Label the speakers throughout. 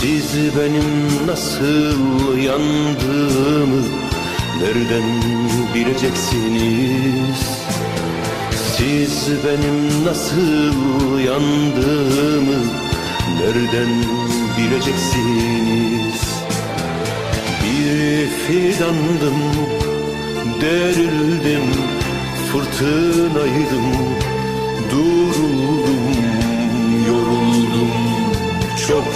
Speaker 1: Siz benim nasıl yandığımı Nereden bileceksiniz? Siz benim nasıl yandığımı Nereden bileceksiniz? Bir fidandım Derildim Fırtınaydım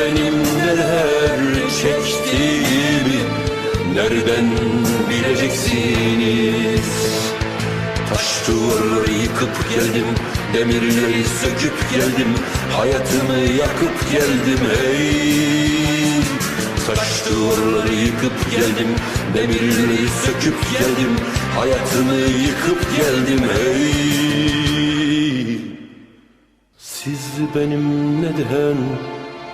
Speaker 1: benim neler çektiğimi Nereden bileceksiniz? Taş duvarları yıkıp geldim Demirleri söküp geldim Hayatımı yakıp geldim hey! Taş duvarları yıkıp geldim Demirleri söküp geldim Hayatımı yıkıp geldim hey! Siz benim neden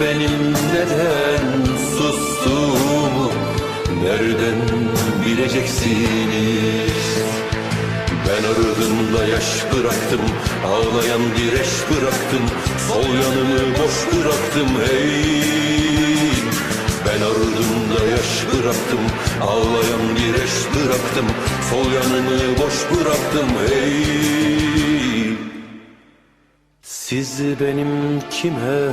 Speaker 1: benim neden sustuğumu nereden bileceksiniz? Ben ardında yaş bıraktım, ağlayan direş bıraktım, sol yanımı boş bıraktım hey. Ben ardında yaş bıraktım, ağlayan direş bıraktım, sol yanımı boş bıraktım hey. Siz benim kime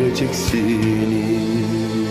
Speaker 1: bileceksiniz?